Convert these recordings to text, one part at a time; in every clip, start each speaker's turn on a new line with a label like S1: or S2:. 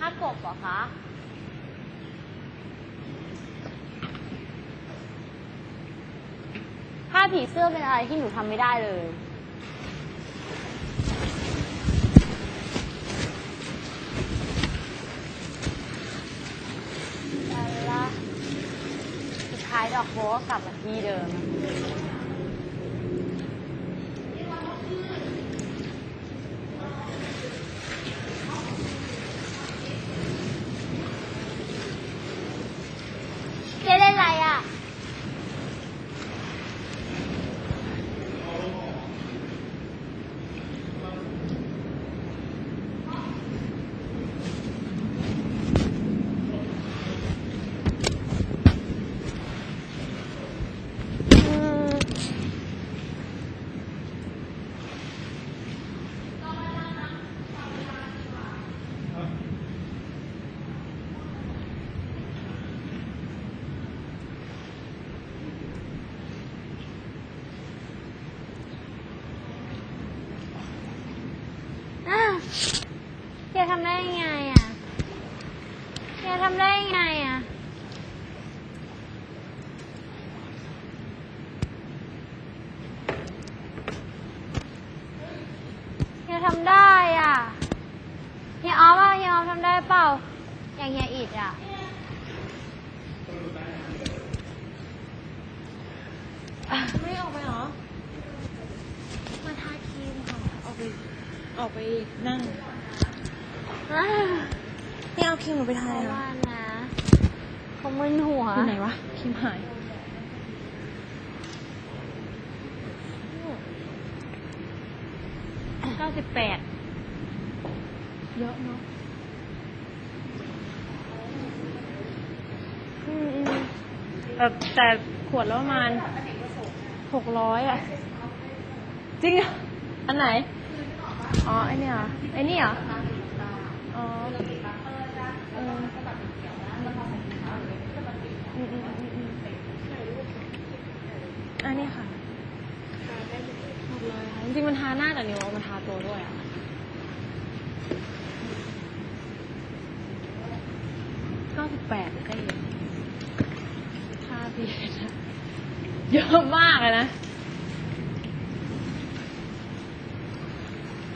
S1: ห้ากบเหรอคะผ้าผีเสื้อเป็นอะไรที่หนูทำไม่ได้เลย แล้วสุดท้ายดอกโบกกลับมาที่เดิมำได้ยังไงอะ เฮียทำได้อะ เฮียออฟอะเฮียออฟทำได้เปล่า อย่างเฮียอิดอะ
S2: ไม่ออกไปเหรอ
S1: มาทาครีมค่ะ
S2: ออกไป ออกไปนั่ง
S1: อ่า
S2: นี่เอาครีมหนูไปทา
S1: เพ
S2: ย
S1: ราะ
S2: เหรอ
S1: ว่านะ เขามึนหัว
S2: อยู่ไหนวะครีมหาย เก้าสิบแปด เยอะเนาะ
S1: อืมอืม
S2: แต่แต่ขวดละประมาณหกร้อยอะ จริงเหรออันไหน อ๋อไอเนี่ยเหรอไอนี่เหรออ๋อเออ อืมอืมอืมอืมอันนี้ค่ะหมดเลยค่ะจริงๆมันทาหน้าแต่นิ้วเอามันทาตัวด้วยอะเก้าสิบแปดกล้เองค่าพีเยอะมากเลยนะ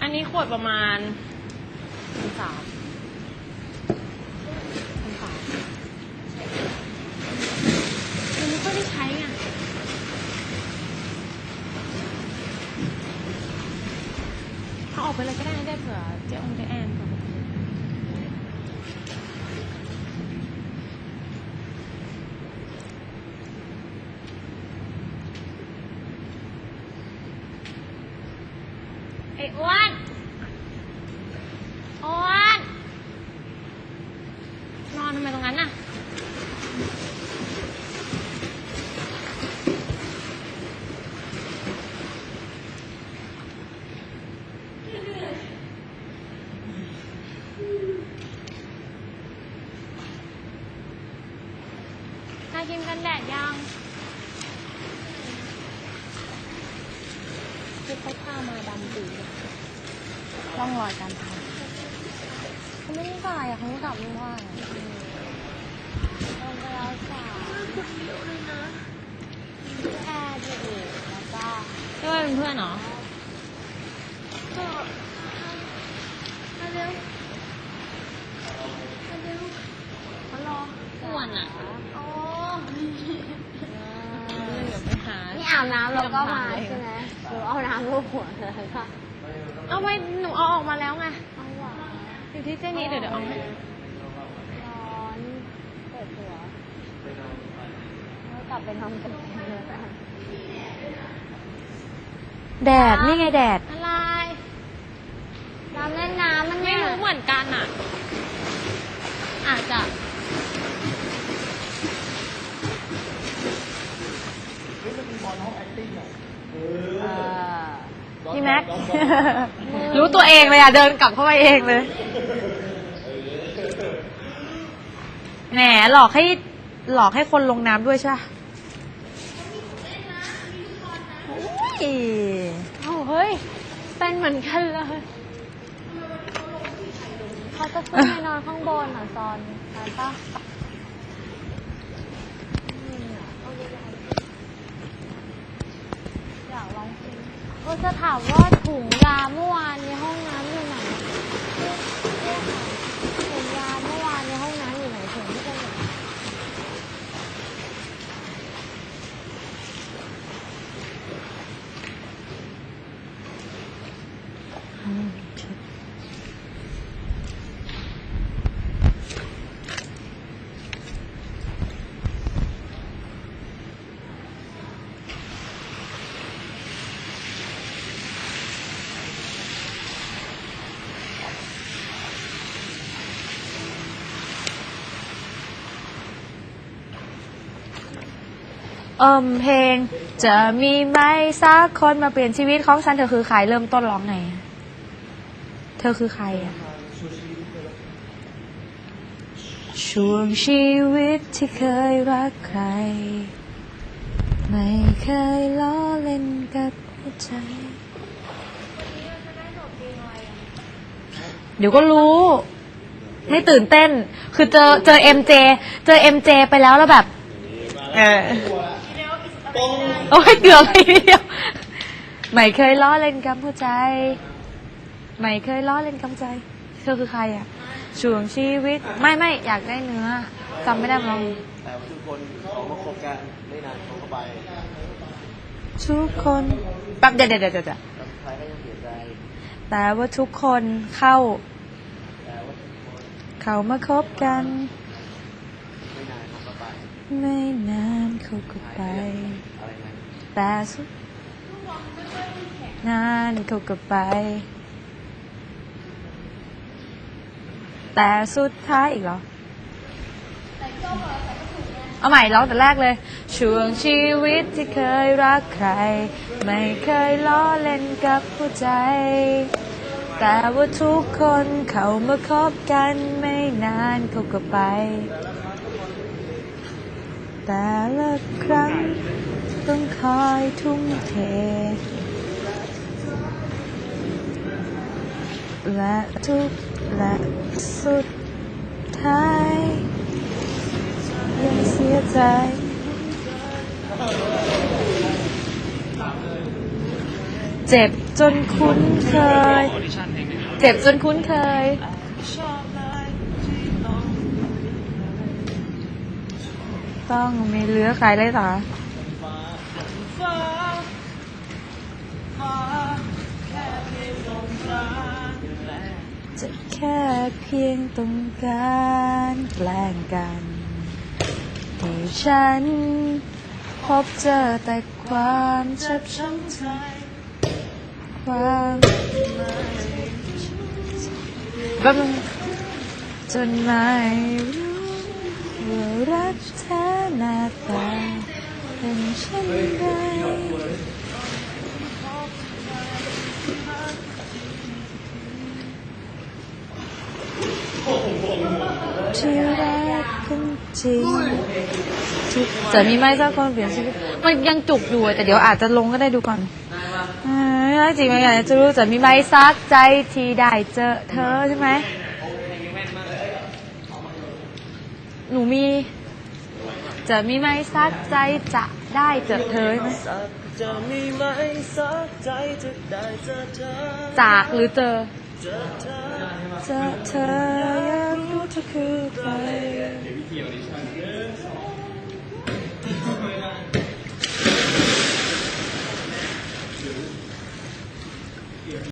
S2: อันนี้ขวดประมาณสามพันสามมันไม่ค่อยได้ใช้ไง เอาออกไปเลยก็ได้นะได้เผื่อเจ๊องเจ๊แอนก่อน
S1: ไอ้อ้วนอ้วนนอนทำไมตรงนั้นน่ะ ทา ครีมกันแดดยัง
S2: คือเขาทามาดำปีเลยร่องรอยการทา
S1: เขาไม่ได้จ่ายอะเขากลับไม่ว่าลงไปแล้วจ้าแอร์ดีอีกแล้วก็
S2: เพื่อนเป็นเพื่อนเหรอ
S1: มาเร็วมาเร็วเขารอ
S2: อ้วนอะ
S1: โอ้
S2: เดี๋ยวไปหา
S1: นี่ อาบน้ำแล้วก็มาใช่ไหมหนูเอาน้ำลูบหัวเลยค่ะ
S2: เอาไปหนูเอาออกมาแล้วไง
S1: เอาหวาน
S2: อยู่ที่เจนี่เดี๋ยวเดี๋ยวเอาให้
S1: ร้อนเปิดหัวแล้วกลับไปนอนกันเลย
S2: แดดนี่ไงแดด
S1: อะไรน้ำเล่นน้ำมัน
S2: ไม่
S1: เนี่ย
S2: รู้เหมือนกันอะ อาจจะ
S1: เออ
S2: พี่ แม็ก รู้ตัวเองเลยอะ เดินกลับเข้าไปเองเลย แหมหลอกให้หลอกให้คนลงน้ำด้วยใช่ปะโอ้ย
S1: เอ้เฮ้ยเป็นเหมือนกันเลย เขาจะขึ้นไปนอนข้างบนอะซอนใช่ปะ จะถามว่าถุงยาเมื่อวานในห้องน้ำอยู่ไหนถุงยาเมื่อวานในห้องน้ำอยู่ไหนถุงที่เป็นแบบ
S3: เอิมเพลง จะมีไหมสักคนมาเปลี่ยนชีวิตของฉันเธอคือใครเริ่มต้นร้องไง เธอคือใครอะช่วงชีวิตที่เคยรักใคร ไม่เคยล้อเล่นกับหัวใจ เดี๋ยวก็รู้ ไม่ตื่นเต้น คือเจอเจอเอ็มเจเจอเอ็มเจไปแล้วแล้วแบบ เออโอ้ยเกือบไปนิดเดียวไม่เคยล้อเล่นกับหัวใจ ไม่เคยล้อเล่นกับใจเธอคือใครอะช่วงชีวิต ไม่ไม่อยากได้เนื้อจำไม่ได้มาลอง
S4: แต่ว่าทุกคนเขามาคบกันไม่นานเขาก็ไป
S3: ทุกคนแป๊บเดี๋ยวเดี๋ยวเดี๋ยวเดี๋ยว
S4: แล้วสุดท้ายก็ยังเสียใจ
S3: แต่ว่าทุกคนเข้า
S4: แต่ว่าทุกคน
S3: เขามาคบกัน
S4: ไม่นานเขาก็ไป
S3: ไม่นานเขาก็ไป
S4: ไแต่
S3: สุดนานเขาก็ไป แต่สุดท้ายอีกเหรอ เอาใหม่ร้องแต่แรกเลย ช่วงชีวิตที่เคยรักใคร ไม่เคยล้อเล่นกับหัวใจ แต่ว่าทุกคนเขามาคบกันไม่นานเขาก็ไป แต่ละครั้ง ต้องคอยทุ่มเท และทุกและสุดท้าย ยังเสียใจเจ็บจนคุ้นเคย เจ็บจนคุ้นเคย ต้องมีเหลือใครเลยเหรอจะแค่เพียงต้องการแกล้งกันที่ฉัน พบเจอแต่ความเจ็บช้ำใจความแป๊บนึงจนไม่รู้ ว่ารักแท้หน้าตาเป็นเช่นไรที่รักกันจริงจะมีไหมสักคนเปลี่ยนชีวิตมันยังจุกอยู่แต่เดี๋ยวอาจจะลงก็ได้ดูก่อนเอ้ยรักจริงไหมอยากจะรู้จะมีไหมสักใจที่ได้เจอเธอใช่ไหม หนูมี จะมีไหมสักใจจะได้เจอเธอใช่ไหม
S4: สักจะมีไหมสักใจจะได้เจอเธอ
S3: จากหรือเจอ
S4: เจอเธอ
S3: เจอเธออยากรู้เธอคือใคร